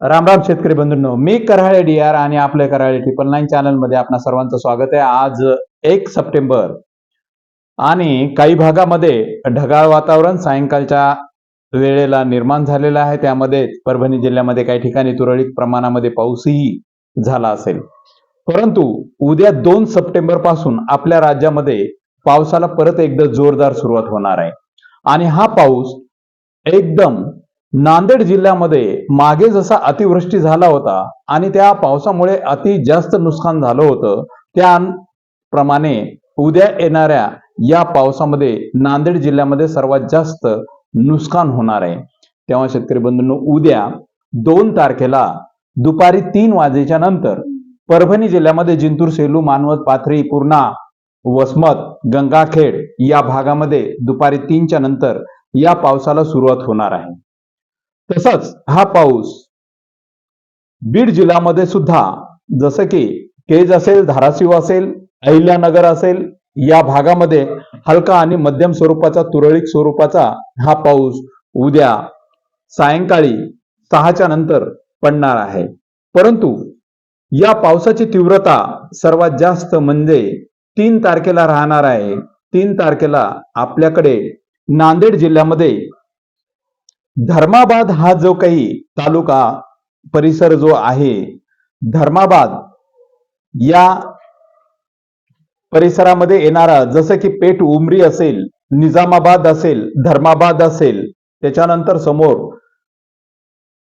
राम राम शेतकरी बंधूंनो मी Karale D R आणि आपल्या कराळे ट्रिपल नाईन चॅनलमध्ये आपणा सर्वांचं स्वागत आहे. आज एक सप्टेंबर आणि काही भागामध्ये ढगाळ वातावरण सायंकाळच्या वेळेला निर्माण झालेलं आहे. त्यामध्ये परभणी जिल्ह्यामध्ये काही ठिकाणी तुरळक प्रमाणामध्ये पाऊसही झाला असेल. परंतु उद्या दोन सप्टेंबरपासून आपल्या राज्यामध्ये पावसाला परत एकदा जोरदार सुरुवात होणार आहे. आणि हा पाऊस एकदम नांदेड जिल्ह्यामध्ये मागे जसा अतिवृष्टी झाला होता आणि त्या पावसामुळे अति जास्त नुकसान झालं होतं त्याप्रमाणे उद्या येणाऱ्या या पावसामध्ये नांदेड जिल्ह्यामध्ये सर्वात जास्त नुकसान होणार आहे. तेव्हा शेतकरी बंधूंनो उद्या दोन तारखेला दुपारी तीन वाजेच्या नंतर परभणी जिल्ह्यामध्ये जिंतूर सेलू मानवत पाथरी पूर्णा वसमत गंगाखेड या भागामध्ये दुपारी तीनच्या नंतर या पावसाला सुरुवात होणार आहे. तसंच हा पाऊस बीड जिल्ह्यामध्ये सुद्धा जसं की केज असेल धाराशिव असेल अहिल्यानगर असेल या भागामध्ये हलका आणि मध्यम स्वरूपाचा तुरळक स्वरूपाचा हा पाऊस उद्या सायंकाळी सहाच्या नंतर पडणार आहे. परंतु या पावसाची तीव्रता सर्वात जास्त म्हणजे तीन तारखेला राहणार आहे. तीन तारखेला आपल्याकडे नांदेड जिल्ह्यामध्ये धर्माबाद हा जो काही तालुका परिसर जो आहे धर्माबाद या परिसरामध्ये येणारा जसं की पेठ उमरी असेल निजामाबाद असेल धर्माबाद असेल त्याच्यानंतर समोर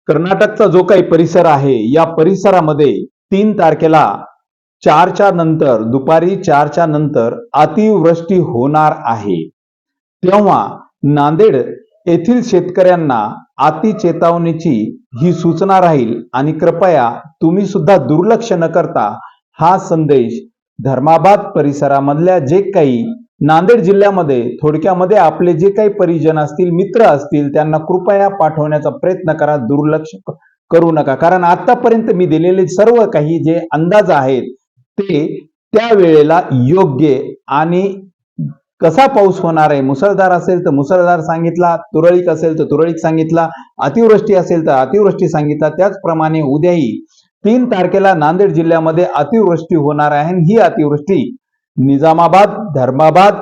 कर्नाटकचा जो काही परिसर आहे या परिसरामध्ये तीन तारखेला चारच्या नंतर दुपारी चारच्या नंतर अतिवृष्टी होणार आहे. तेव्हा नांदेड येथील शेतकऱ्यांना अति चेतावणीची ही सूचना राहील आणि कृपया तुम्ही सुद्धा दुर्लक्ष न करता हा संदेश धर्माबाद परिसरामधल्या जे काही नांदेड जिल्ह्यामध्ये थोडक्यामध्ये आपले जे काही परिजन असतील मित्र असतील त्यांना कृपया पाठवण्याचा प्रयत्न करा दुर्लक्ष करू नका. कारण आतापर्यंत मी दिलेले सर्व काही जे अंदाज आहेत ते त्या वेळेला योग्य आणि कसा पाऊस होणार आहे? मुसळधार असेल तर मुसळधार सांगितला तुरळीक असेल तर तुरळीक सांगितला अतिवृष्टी असेल तर अतिवृष्टी सांगितला. त्याचप्रमाणे उद्याही तीन तारखेला नांदेड जिल्ह्यामध्ये अतिवृष्टी होणार आहे आणि ही अतिवृष्टी निजामाबाद धर्माबाद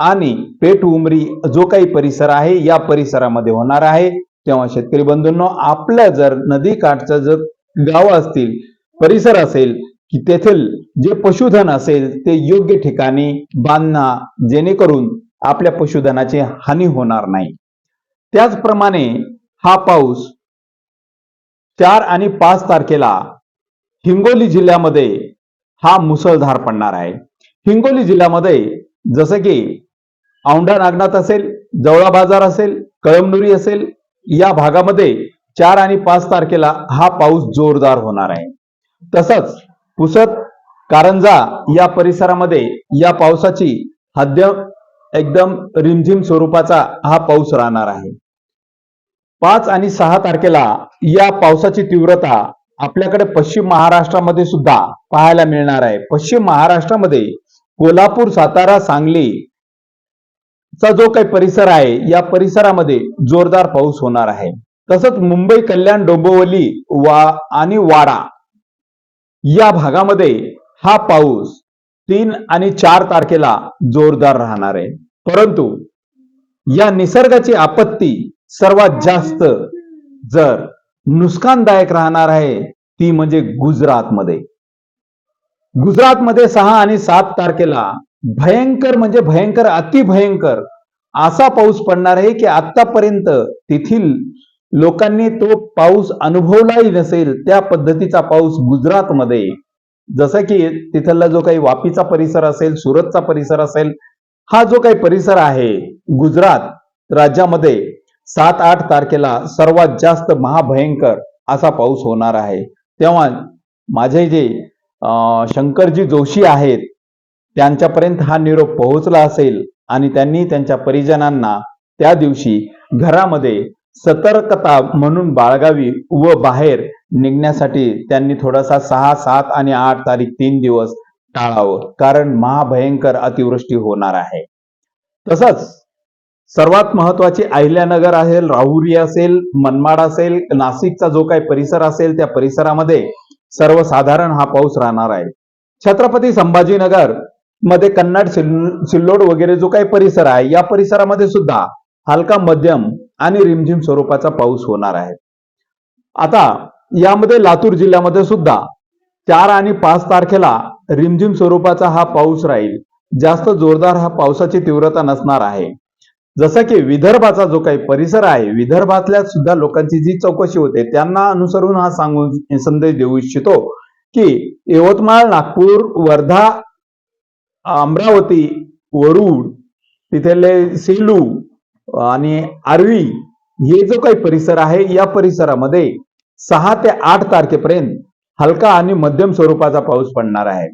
आणि पेठ उमरी जो काही परिसर आहे या परिसरामध्ये होणार आहे. तेव्हा शेतकरी बंधूंनो आपल्या जर नदी काठचं जर गाव असतील परिसर असेल की तेथील जे पशुधन असेल ते योग्य ठिकाणी बांधणं जेणेकरून आपल्या पशुधनाची हानी होणार नाही. त्याचप्रमाणे हा पाऊस चार आणि पाच तारखेला हिंगोली जिल्ह्यामध्ये हा मुसळधार पडणार आहे. हिंगोली जिल्ह्यामध्ये जसं की औंढा नागनाथ असेल जवळा बाजार असेल कळमनुरी असेल या भागामध्ये चार आणि पाच तारखेला हा पाऊस जोरदार होणार आहे. तसंच पुसत कारंजा या परिसरामध्ये या पावसाची हद्य एकदम रिमझिम स्वरूपाचा हा पाऊस राहणार आहे. पाच आणि सहा तारखेला या पावसाची तीव्रता आपल्याकडे पश्चिम महाराष्ट्रामध्ये सुद्धा पाहायला मिळणार आहे. पश्चिम महाराष्ट्रामध्ये कोल्हापूर सातारा सांगली चा जो काही परिसर आहे या परिसरामध्ये जोरदार पाऊस होणार आहे. तसंच मुंबई कल्याण डोंबिवली वा आणि वाडा या भागामध्ये हा पाऊस तीन आणि चार तारखेला जोरदार राहणार आहे. परंतु या निसर्गाची आपत्ती सर्वात जास्त जर नुकसानदायक राहणार आहे ती म्हणजे गुजरातमध्ये. गुजरातमध्ये सहा आणि सात तारखेला भयंकर म्हणजे भयंकर अतिभयंकर असा पाऊस पडणार आहे की आतापर्यंत तेथील लोकांनी तो पाऊस अनुभवलाही नसेल त्या पद्धतीचा पाऊस गुजरातमध्ये. जसं की तिथला जो काही वापीचा परिसर असेल सुरतचा परिसर असेल हा जो काही परिसर आहे गुजरात राज्यामध्ये सात आठ तारखेला सर्वात जास्त महाभयंकर असा पाऊस होणार आहे. तेव्हा माझे जे शंकरजी जोशी आहेत त्यांच्यापर्यंत हा निरोप पोहोचला असेल आणि त्यांनी त्यांच्या परिजनांना त्या दिवशी घरामध्ये सतर्कता म्हणून बाळगावी व बाहेर निघण्यासाठी त्यांनी थोडासा सहा सात आणि आठ तारीख तीन दिवस टाळावं. कारण महाभयंकर अतिवृष्टी होणार आहे. तसंच सर्वात महत्वाची अहिल्यानगर असेल राहुरी असेल मनमाड असेल नाशिकचा जो काही परिसर असेल त्या परिसरामध्ये सर्वसाधारण हा पाऊस राहणार आहे. छत्रपती संभाजीनगरमध्ये कन्नड सिल्लोड वगैरे जो काही परिसर आहे या परिसरामध्ये सुद्धा हलका मध्यम आणि रिमझिम स्वरूपाचा पाऊस होणार आहे. आता यामध्ये लातूर जिल्ह्यामध्ये सुद्धा चार आणि पाच तारखेला रिमझिम स्वरूपाचा हा पाऊस राहील. जास्त जोरदार हा पावसाची तीव्रता नसणार आहे. जसं की विदर्भाचा जो काही परिसर आहे विदर्भातल्या सुद्धा लोकांची जी चौकशी होते त्यांना अनुसरून हा सांगून संदेश देऊ इच्छितो की यवतमाळ नागपूर वर्धा अमरावती वरुड तिथले सेलू आणि आर्वी हे जो काही परिसर आहे या परिसरामध्ये सहा ते आठ तारखेपर्यंत हलका आणि मध्यम स्वरूपाचा पाऊस पडणार आहे.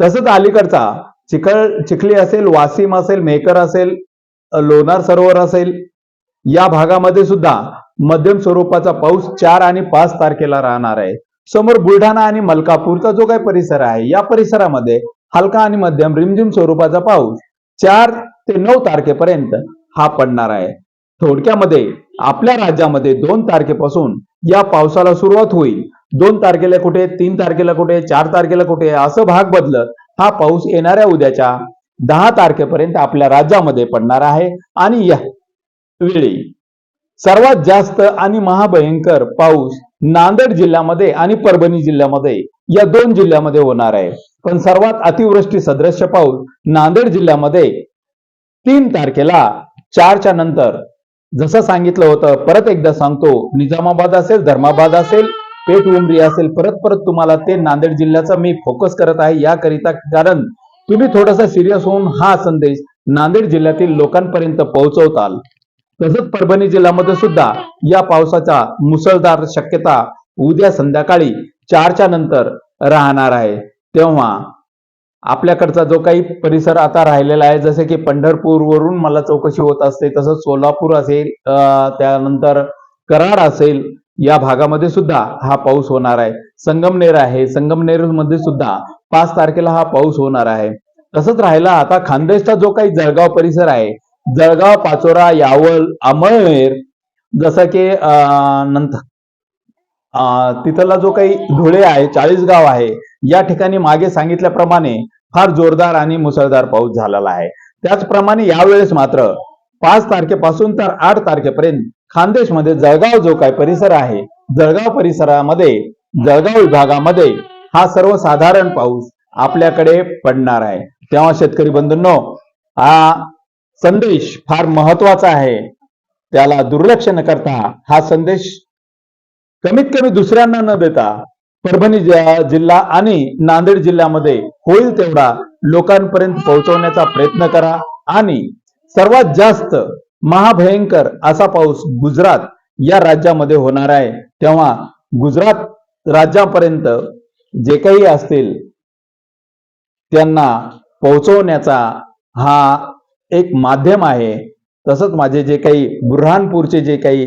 तसंच अलीकडचा चिखल चिखली असेल वासिम असेल मेकर असेल लोणार सरोवर असेल या भागामध्ये सुद्धा मध्यम स्वरूपाचा पाऊस चार आणि पाच तारखेला राहणार आहे. समोर बुलढाणा आणि मलकापूरचा जो काही परिसर आहे या परिसरामध्ये हलका आणि मध्यम रिमझिम स्वरूपाचा पाऊस चार ते नऊ तारखेपर्यंत हा पडणार आहे. थोडक्यामध्ये आपल्या राज्यामध्ये दोन तारखेपासून या पावसाला सुरुवात होईल. दोन तारखेला कुठे तीन तारखेला कुठे चार तारखेला कुठे असं भाग बदलत हा पाऊस येणाऱ्या उद्याच्या दहा तारखेपर्यंत आपल्या राज्यामध्ये पडणार आहे. आणि या वेळी सर्वात जास्त आणि महाभयंकर पाऊस नांदेड जिल्ह्यामध्ये आणि परभणी जिल्ह्यामध्ये या दोन जिल्ह्यामध्ये होणार आहे. पण सर्वात अतिवृष्टी सदृश्य पाऊस नांदेड जिल्ह्यामध्ये तीन तारखेला चारच्या नंतर जसं सांगितलं होतं परत एकदा सांगतो निजामाबाद असेल धर्माबाद असेल पेठ उमरी असेल परत परत तुम्हाला ते नांदेड जिल्ह्याचा मी फोकस करत आहे याकरिता. कारण तुम्ही थोडासा सिरियस होऊन हा संदेश नांदेड जिल्ह्यातील लोकांपर्यंत पोहोचवताल. तसंच परभणी जिल्ह्यामध्ये सुद्धा या पावसाचा मुसळधार शक्यता उद्या संध्याकाळी चारच्या नंतर राहणार आहे. तेव्हा आपल्याकडचा जो काही परिसर आता राहिलेला आहे जसे की पंढरपूर वरून मला चौकशी होत असते तसंच सोलापूर असेल त्यानंतर कराड असेल या भागामध्ये सुद्धा हा पाऊस होणार आहे. संगमनेर आहे संगमनेरमध्ये सुद्धा पाच तारखेला हा पाऊस होणार आहे. तसंच राहिला आता खानदेशचा जो काही जळगाव परिसर आहे जळगाव पाचोरा यावल अमळनेर जसं की नंतर तिथला जो काही धुळे आहे चाळीसगाव आहे या ठिकाणी मागे सांगितल्याप्रमाणे फार जोरदार आणि मुसळधार पाऊस झालेला आहे. त्याचप्रमाणे यावेळेस मात्र पाच तारखेपासून तर आठ तारखेपर्यंत खानदेशमध्ये जळगाव जो काही परिसर आहे जळगाव परिसरामध्ये जळगाव विभागामध्ये हा सर्वसाधारण पाऊस आपल्याकडे पडणार आहे. तेव्हा शेतकरी बंधूंनो हा संदेश फार महत्त्वाचा आहे. त्याला दुर्लक्ष न करता हा संदेश कमीत कमी दुसऱ्यांना न देता परभणी जिल्हा आणि नांदेड जिल्ह्यामध्ये होईल तेवढा लोकांपर्यंत पोहोचवण्याचा प्रयत्न करा. आणि सर्वात जास्त महाभयंकर असा पाऊस गुजरात या राज्यामध्ये होणार आहे. तेव्हा गुजरात राज्यापर्यंत जे काही असतील त्यांना पोहोचवण्याचा हा एक माध्यम आहे. तसंच माझे जे काही बुरहानपूरचे जे काही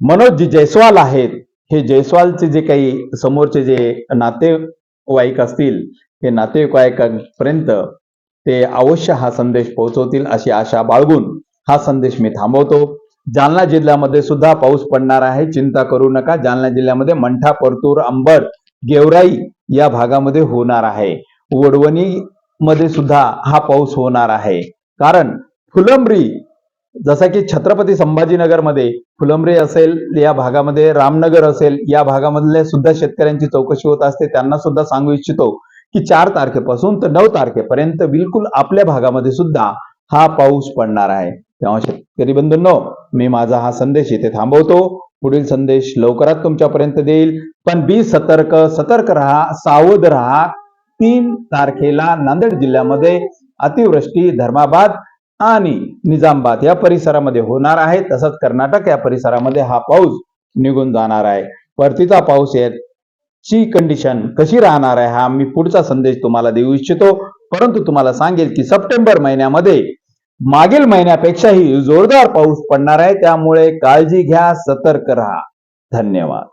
मनोज जी जयस्वाल आहेत हे जयस्वालचे जे काही समोरचे जे नातेवाईक असतील हे नातेवाईकांपर्यंत ते अवश्य हा संदेश पोहोचवतील अशी आशा बाळगून हा संदेश मी थांबवतो. जालना जिल्ह्यामध्ये सुद्धा पाऊस पडणार आहे. चिंता करू नका. जालना जिल्ह्यामध्ये मंठा परतूर अंबर गेवराई या भागामध्ये होणार आहे. वडवणी मध्ये सुद्धा हा पाऊस होणार आहे. कारण फुलंब्री जसं की छत्रपती संभाजीनगरमध्ये फुलंब्रे असेल या भागामध्ये रामनगर असेल या भागामधल्या सुद्धा शेतकऱ्यांची चौकशी होत असते. त्यांना सुद्धा सांगू इच्छितो की चार तारखेपासून तर नऊ तारखेपर्यंत बिलकुल आपल्या भागामध्ये सुद्धा हा पाऊस पडणार आहे. तेव्हा शेतकरी बंधूंनो मी माझा हा संदेश इथे थांबवतो. पुढील संदेश लवकरात तुमच्यापर्यंत देईल. पण बी सतर्क सतर्क राहा सावध राहा. तीन तारखेला नांदेड जिल्ह्यामध्ये अतिवृष्टी धर्माबाद आणि निजामाबाद या परिसरामध्ये होणार आहे. तसंच कर्नाटक या परिसरामध्ये हा पाऊस निघून जाणार आहे. परतीचा पाऊस येत ची कंडिशन कशी राहणार आहे हा मी पुढचा संदेश तुम्हाला देऊ इच्छितो. परंतु तुम्हाला सांगेल की सप्टेंबर महिन्यामध्ये मागील महिन्यापेक्षाही जोरदार पाऊस पडणार आहे. त्यामुळे काळजी घ्या सतर्क राहा. धन्यवाद.